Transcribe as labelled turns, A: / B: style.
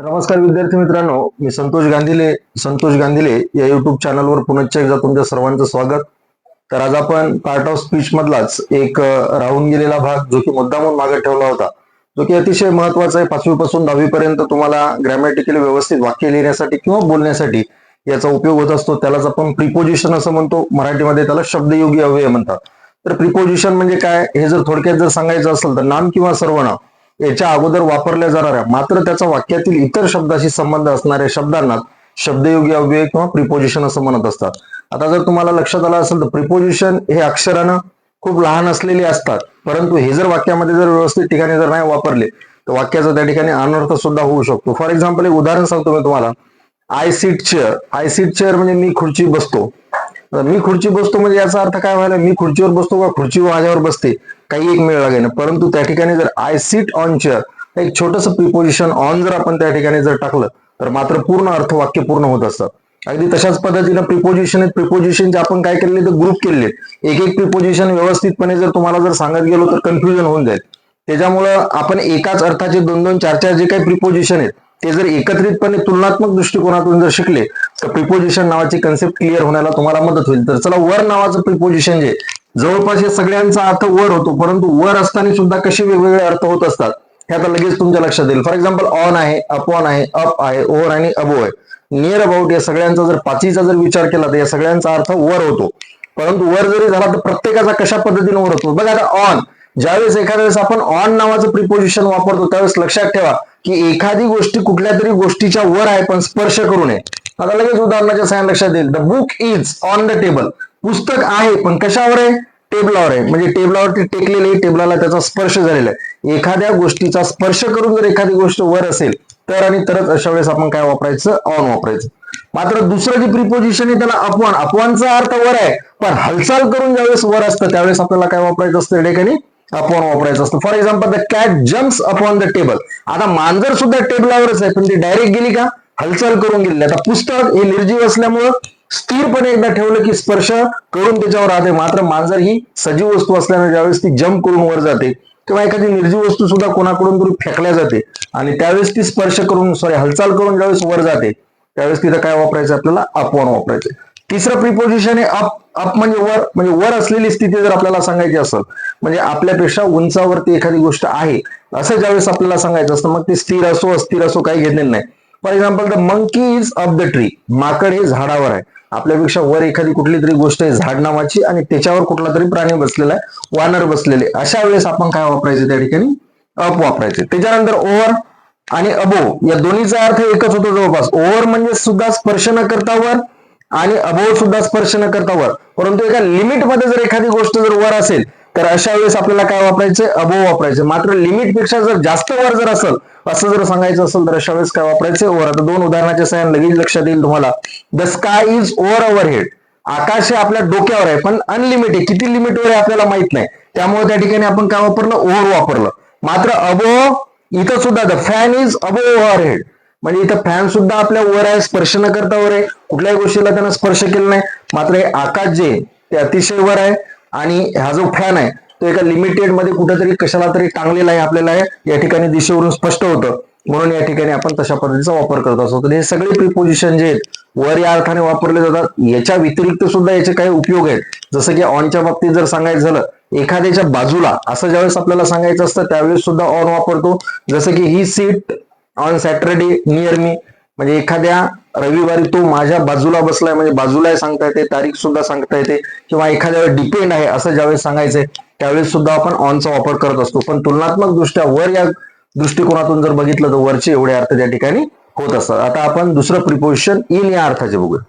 A: नमस्कार विद्यार्थी मित्रांनो मी संतोष गांधीले संतोष गांधीले या युट्यूब चॅनलवर पुनश्च एकदा तुमच्या सर्वांचं स्वागत. तर आज आपण पार्ट ऑफ स्पीच मधलाच एक राहून गेलेला भाग जो की मुद्दामून मागे ठेवला होता. जो की अतिशय महत्त्वाचा आहे पाचवी पासून दहावी पर्यंत तुम्हाला ग्रॅमॅटिकली व्यवस्थित वाक्य लिहिण्यासाठी किंवा बोलण्यासाठी याचा उपयोग होत असतो. त्यालाच आपण प्रिपोजिशन असं म्हणतो. मराठीमध्ये त्याला शब्दयोगी अव्यय म्हणतात. तर प्रिपोजिशन म्हणजे काय? हे जर थोडक्यात जर सांगायचं असेल तर नाम किंवा सर्वनाम. याच्या अगोदर वापरल्या जाणाऱ्या मात्र त्याचा वाक्यातील इतर शब्दाशी संबंध असणाऱ्या शब्दांना शब्दयोगी अव्यय किंवा प्रिपोजिशन असं म्हणत असतात. आता जर तुम्हाला लक्षात आलं असेल तर प्रिपोजिशन हे अक्षरानं खूप लहान असलेले असतात. परंतु हे जर वाक्यामध्ये जर व्यवस्थित ठिकाणी जर नाही वापरले तर वाक्याचा त्या ठिकाणी अनर्थ सुद्धा होऊ शकतो. फॉर एक्झाम्पल एक उदाहरण सांगतो मी तुम्हाला. I sit chair I sit chair म्हणजे मी खुर्ची बसतो. मी खुर्ची बसतो म्हणजे याचा अर्थ काय व्हायला मी खुर्चीवर बसतो का खुर्ची माझ्यावर बसते काही एक मेळ लागेल. परंतु त्या ठिकाणी जर आय सीट ऑन चेअर एक छोटस प्रिपोजिशन ऑन जर आपण त्या ठिकाणी जर टाकलं तर मात्र पूर्ण अर्थ वाक्य पूर्ण होत असतं अगदी तशाच पद्धतीनं प्रिपोजिशन आहेत. प्रिपोजिशनचे आपण काय केले तर ग्रुप केलेले एक एक प्रिपोजिशन व्यवस्थितपणे जर तुम्हाला जर सांगत गेलो तर कन्फ्युजन होऊन जाईल. त्याच्यामुळं आपण एकाच अर्थाचे दोन दोन चार चार जे काही प्रिपोजिशन आहेत ते जर एकत्रितपणे तुलनात्मक दृष्टिकोनातून जर शिकले प्रिपोजिशन नावाची कन्सेप्ट क्लिअर होण्याला तुम्हाला मदत होईल. तर चला वर नावाचं प्रिपोजिशन जे जवळपास या सगळ्यांचा अर्थ वर होतो परंतु वर असताना सुद्धा कसे वेगवेगळे अर्थ होत असतात हे आता लगेच तुमच्या लक्षात येईल. फॉर एक्झाम्पल ऑन आहे अपॉन आहे अप आहे ओव्हर आणि अबो आहे. नियर अबाउट या सगळ्यांचा जर पाचीचा जर विचार केला तर या सगळ्यांचा अर्थ वर होतो. परंतु वर जरी झाला तर प्रत्येकाचा कशा पद्धतीने वर होतो? बघा आता ऑन ज्यावेळेस एखाद्या वेळेस आपण ऑन नावाचं प्रिपोजिशन वापरतो त्यावेळेस लक्षात ठेवा की एखादी गोष्टी कुठल्या तरी गोष्टीच्या वर आहे पण स्पर्श करू नये. आता लगेच उदाहरणाच्या सायन लक्षात येईल. The book is on the table पुस्तक आहे पण कशावर आहे? टेबलावर आहे. म्हणजे टेबलावरती टेकलेली टेबलाला त्याचा स्पर्श झालेला आहे. एखाद्या गोष्टीचा स्पर्श करून जर एखादी गोष्ट वर असेल तर आणि तरच अशा वेळेस आपण काय वापरायचं? ऑन वापरायचं. मात्र दुसरं जी प्रिपोजिशन आहे त्याला अपवान. अपवानचा अर्थ वर आहे. पण हालचाल करून ज्यावेळेस वर असतं त्यावेळेस आपल्याला काय वापरायचं असतं? ठिकाणी अपॉन वापरायचं असतं. For example the cat jumps upon the table आता मांजर सुद्धा टेबलावरच आहे पण ती डायरेक्ट गेली का? हालचाल करून गेलेली आता पुस्तक हे निर्जीव असल्यामुळं स्थिरपणे एकदा ठेवलं की स्पर्श करून त्याच्यावर राहते. मात्र मांजर ही सजीव वस्तू असल्याने ज्यावेळेस ती जम्प करून वर जाते किंवा एखादी निर्जीव वस्तू सुद्धा कोणाकडून तरी फेकल्या जाते. आणि त्यावेळेस ती स्पर्श करून सॉरी हालचाल करून ज्यावेळेस वर जाते त्यावेळेस तिथं काय वापरायचं आपल्याला? अपॉन वापरायचं. तिसरं प्रिपोजिशन आहे अप अप म्हणजे वर म्हणजे वर असलेली स्थिती जर आपल्याला सांगायची असेल म्हणजे आपल्यापेक्षा उंचावरती एखादी गोष्ट आहे असं ज्यावेळेस आपल्याला सांगायचं असतं मग ती स्थिर असो अस्थिर असो काही घेतलेलं नाही. For example the monkey is up the tree माकड हे झाडावर आहे. आपल्यापेक्षा वर एखादी कुठली तरी गोष्ट आहे झाड नावाची आणि त्याच्यावर कुठला तरी प्राणी बसलेला आहे वानर बसलेले. अशा वेळेस आपण काय वापरायचं त्या ठिकाणी? अप वापरायचे. त्याच्यानंतर ओव्हर आणि अबो या दोन्हीचा अर्थ एकच होतो जवळपास. ओव्हर म्हणजे सुद्धा स्पर्श न करता वर आणि अबोव सुद्धा स्पर्श न करता वर. परंतु एका लिमिटमध्ये जर एखादी गोष्ट जर वर असेल तर अशा वेळेस आपल्याला काय वापरायचं? अबो वापरायचं. मात्र लिमिटपेक्षा जर जास्त वर जर असेल असं जर सांगायचं असेल तर अशा वेळेस काय वापरायचं? ओव्हर आता दोन उदाहरणाच्या सहाय्याने लगेच लक्षात येईल तुम्हाला. The sky is over our head आकाश हे आपल्या डोक्यावर आहे पण अनलिमिटेड किती लिमिटवर आहे आपल्याला माहीत नाही. त्यामुळे त्या ठिकाणी आपण काय वापरलं? ओव्हर वापरलं. मात्र अबो इथं सुद्धा the fan is above over head म्हणजे इथं फॅन सुद्धा आपल्या वर आहे स्पर्श न करता वर आहे. कुठल्याही गोष्टीला त्यानं स्पर्श केला नाही. मात्र हे आकाश जे आहे, ते अतिशय वर आहे. आणि हा जो फॅन आहे तो एका लिमिटेडमध्ये कुठेतरी कशाला तरी टांगलेला आहे आपल्याला या ठिकाणी दिशेवरून स्पष्ट होतं. म्हणून या ठिकाणी आपण तशा पद्धतीचा वापर करत असतो. तर हे सगळे प्रिपोजिशन जे आहेत वर या अर्थाने वापरले जातात. याच्या व्यतिरिक्त सुद्धा याचे काही उपयोग आहेत. जसं की ऑनच्या बाबतीत जर सांगायचं झालं एखाद्याच्या बाजूला असं ज्यावेळेस आपल्याला सांगायचं असतं त्यावेळेस सुद्धा ऑन वापरतो. जसं की he sit on Saturday near me म्हणजे एखाद्या रविवारी तो माझ्या बाजूला बसलाय म्हणजे बाजूला सांगता येते तारीख सुद्धा सांगता येते किंवा एखाद्यावर डिपेंड आहे असं ज्यावेळेस सांगायचंय त्यावेळेस सुद्धा आपण ऑनचा वापर करत असतो. पण तुलनात्मक दृष्ट्या वर या दृष्टिकोनातून जर बघितलं तर वरचे एवढे अर्थ त्या ठिकाणी होत असतात. आता आपण दुसरं प्रिपोजिशन इन या अर्थाचे बघूया.